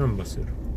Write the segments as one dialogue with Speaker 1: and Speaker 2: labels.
Speaker 1: tuşuna mı basıyorum?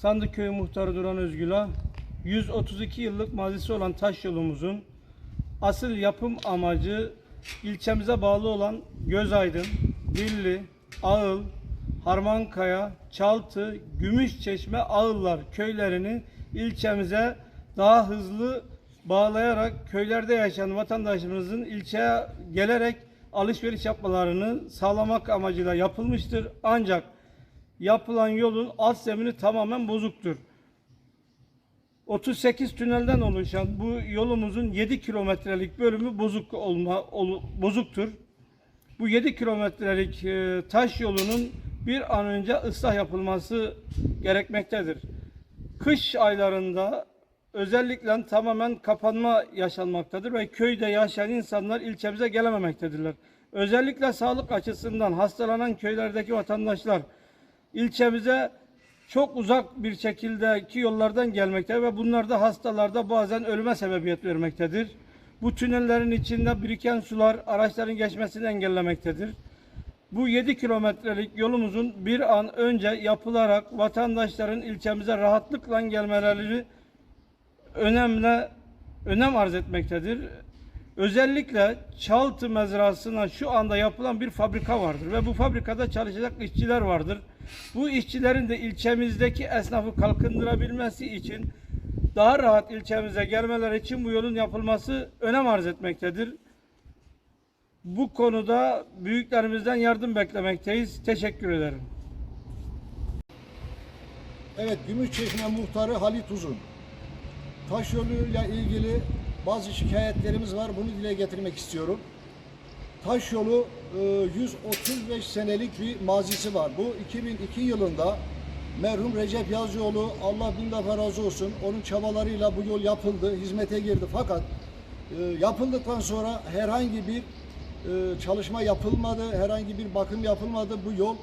Speaker 2: Sandık Köyü Muhtarı Duran Özgül'a 132 yıllık mazisi olan taş yolumuzun asıl yapım amacı ilçemize bağlı olan Gözaydın, Dilli, Ağıl, Harmankaya, Çaltı, Gümüşçeşme, Ağıllar köylerini ilçemize daha hızlı bağlayarak köylerde yaşayan vatandaşımızın ilçeye gelerek alışveriş yapmalarını sağlamak amacıyla yapılmıştır. Ancak yapılan yolun alt zemini tamamen bozuktur. 38 tünelden oluşan bu yolumuzun 7 kilometrelik bölümü bozuk olma olu- bozuktur. Bu 7 kilometrelik e, taş yolunun bir an önce ıslah yapılması gerekmektedir. Kış aylarında özellikle tamamen kapanma yaşanmaktadır ve köyde yaşayan insanlar ilçemize gelememektedirler. Özellikle sağlık açısından hastalanan köylerdeki vatandaşlar ilçemize çok uzak bir şekildeki yollardan gelmekte ve bunlar da hastalarda bazen ölüme sebebiyet vermektedir. Bu tünellerin içinde biriken sular araçların geçmesini engellemektedir. Bu 7 kilometrelik yolumuzun bir an önce yapılarak vatandaşların ilçemize rahatlıkla gelmeleri önemli önem arz etmektedir. Özellikle Çaltı mezrasına şu anda yapılan bir fabrika vardır ve bu fabrikada çalışacak işçiler vardır. Bu işçilerin de ilçemizdeki esnafı kalkındırabilmesi için daha rahat ilçemize gelmeleri için bu yolun yapılması önem arz etmektedir. Bu konuda büyüklerimizden yardım beklemekteyiz. Teşekkür ederim.
Speaker 3: Evet, Gümüşçeşme Muhtarı Halit Uzun. Taş yoluyla ilgili bazı şikayetlerimiz var. Bunu dile getirmek istiyorum. Taş yolu e, 135 senelik bir mazisi var. Bu 2002 yılında merhum Recep Yazıcıoğlu Allah bin defa razı olsun onun çabalarıyla bu yol yapıldı, hizmete girdi. Fakat e, yapıldıktan sonra herhangi bir e, çalışma yapılmadı, herhangi bir bakım yapılmadı. Bu yol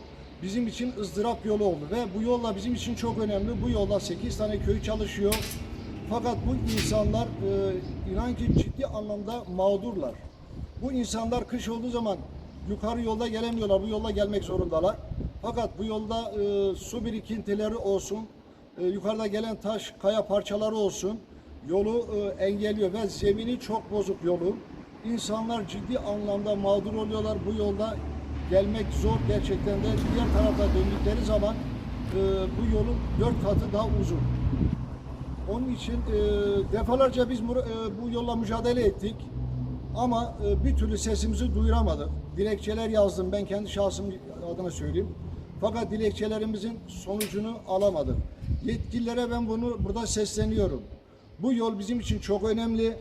Speaker 3: bizim için ızdırap yolu oldu ve bu yolla bizim için çok önemli. Bu yolda 8 tane köy çalışıyor. Fakat bu insanlar e, inan ki ciddi anlamda mağdurlar. Bu insanlar kış olduğu zaman yukarı yolda gelemiyorlar. Bu yolda gelmek zorundalar. Fakat bu yolda e, su birikintileri olsun, e, yukarıda gelen taş, kaya parçaları olsun yolu e, engelliyor ve zemini çok bozuk yolun. İnsanlar ciddi anlamda mağdur oluyorlar. Bu yolda gelmek zor gerçekten de. Diğer tarafta döndükleri zaman e, bu yolun dört katı daha uzun. Onun için e, defalarca biz e, bu yolla mücadele ettik. Ama e, bir türlü sesimizi duyuramadık. Dilekçeler yazdım ben kendi şahsım adına söyleyeyim. Fakat dilekçelerimizin sonucunu alamadık. Yetkililere ben bunu burada sesleniyorum. Bu yol bizim için çok önemli.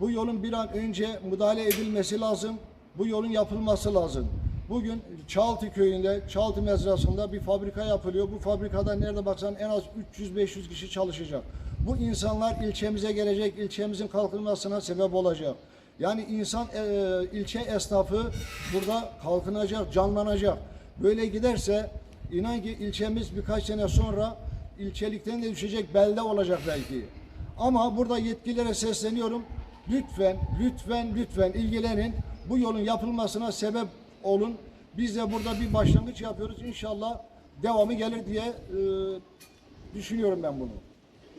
Speaker 3: Bu yolun bir an önce müdahale edilmesi lazım. Bu yolun yapılması lazım. Bugün Çaltı köyünde, Çaltı mezrasında bir fabrika yapılıyor. Bu fabrikada nerede baksan en az 300-500 kişi çalışacak. Bu insanlar ilçemize gelecek, ilçemizin kalkınmasına sebep olacak. Yani insan e, ilçe esnafı burada kalkınacak, canlanacak. Böyle giderse inan ki ilçemiz birkaç sene sonra ilçelikten de düşecek belde olacak belki. Ama burada yetkililere sesleniyorum. Lütfen, lütfen, lütfen ilgilenin. Bu yolun yapılmasına sebep olun. Biz de burada bir başlangıç yapıyoruz. İnşallah devamı gelir diye e, düşünüyorum ben bunu.